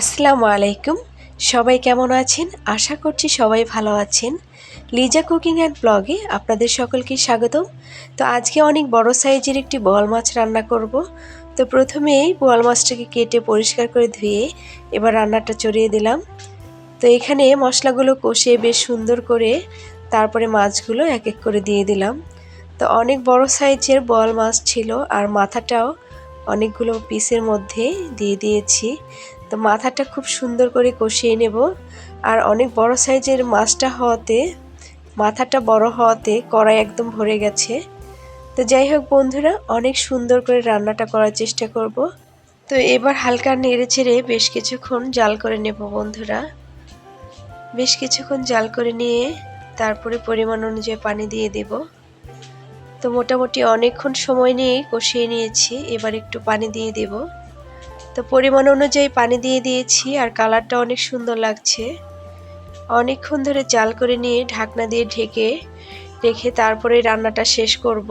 আসসালামু আলাইকুম। সবাই কেমন আছেন? আশা করছি সবাই ভালো আছেন। লিজা কুকিং অ্যান্ড ব্লগে আপনাদের সকলকে স্বাগতম। তো আজকে অনেক বড় সাইজের একটি বোয়াল মাছ রান্না করব। তো প্রথমেই বোয়াল মাছটাকে কেটে পরিষ্কার করে ধুয়ে এবার রান্নাটা চড়িয়ে দিলাম। তো এখানে মশলাগুলো কষিয়ে বেশ সুন্দর করে তারপরে মাছগুলো এক এক করে দিয়ে দিলাম। তো অনেক বড় সাইজের বোয়াল মাছ ছিল আর মাথাটাও অনেকগুলো পিসের মধ্যে দিয়ে দিয়েছি। তো মাথাটা খুব সুন্দর করে কষিয়ে নেব। আর অনেক বড় সাইজের মাছটা হওয়াতে, মাথাটা বড় হওয়াতে কড়াই একদম ভরে গেছে। তো যাই হোক বন্ধুরা, অনেক সুন্দর করে রান্নাটা করার চেষ্টা করব। তো এবার হালকা নেড়ে চেড়ে বেশ কিছুক্ষণ জাল করে নেব বন্ধুরা। বেশ কিছুক্ষণ জাল করে নিয়ে তারপরে পরিমাণ অনুযায়ী পানি দিয়ে দেব। তো মোটামুটি অনেকক্ষণ সময় নিয়ে কষিয়ে নিয়েছি, এবার একটু পানি দিয়ে দেবো। তো পরিমাণ অনুযায়ী পানি দিয়ে দিয়েছি আর কালারটা অনেক সুন্দর লাগছে। অনেকক্ষণ ধরে জাল করে নিয়ে ঢাকনা দিয়ে ঢেকে, রেখে তারপরে রান্নাটা শেষ করব।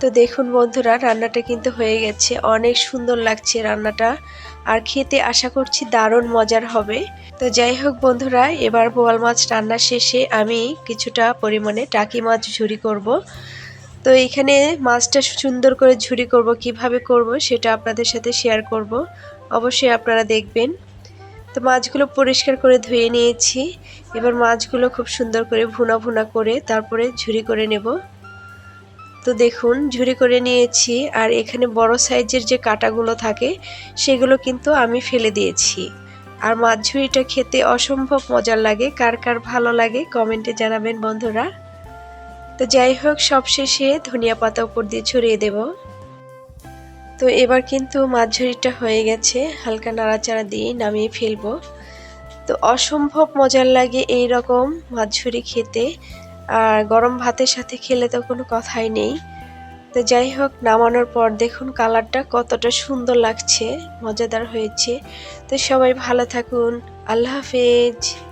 তো দেখুন বন্ধুরা, রান্নাটা কিন্তু হয়ে গেছে। অনেক সুন্দর লাগছে রান্নাটা আর খেতে আশা করছি দারুণ মজার হবে। তো যাই হোক বন্ধুরা, এবার বোয়াল মাছ রান্না শেষে আমি কিছুটা পরিমাণে টাকি মাছ ঝুরি করব। তো এখানে মাছটা সুন্দর করে ঝুরি করব, কীভাবে করব সেটা আপনাদের সাথে শেয়ার করব। অবশ্যই আপনারা দেখবেন। তো মাছগুলো পরিষ্কার করে ধুয়ে নিয়েছি। এবার মাছগুলো খুব সুন্দর করে ভুনা ভুনা করে তারপরে ঝুরি করে নেব। তো দেখুন ঝুরি করে নিয়েছি। আর এখানে বড় সাইজের যে কাটাগুলো থাকে, সেগুলো কিন্তু আমি ফেলে দিয়েছি। আর মাছ ঝুড়িটা খেতে অসম্ভব মজার লাগে। কার কার ভালো লাগে কমেন্টে জানাবেন বন্ধুরা। তো যাই হোক সব শেষে ধনিয়া পাতা উপর দিয়ে ছড়িয়ে দেব। তো এবার কিন্তু মাছ হয়ে গেছে, হালকা নাড়াচাড়া দিয়ে নামিয়ে ফেলব। তো অসম্ভব মজার লাগে এই রকম মাছ খেতে, আর গরম ভাতের সাথে খেলে তো কোনো কথাই নেই। তো যাই হোক, নামানোর পর দেখুন কালারটা কতটা সুন্দর লাগছে, মজাদার হয়েছে। তো সবাই ভালো থাকুন, আল্লাহ হাফেজ।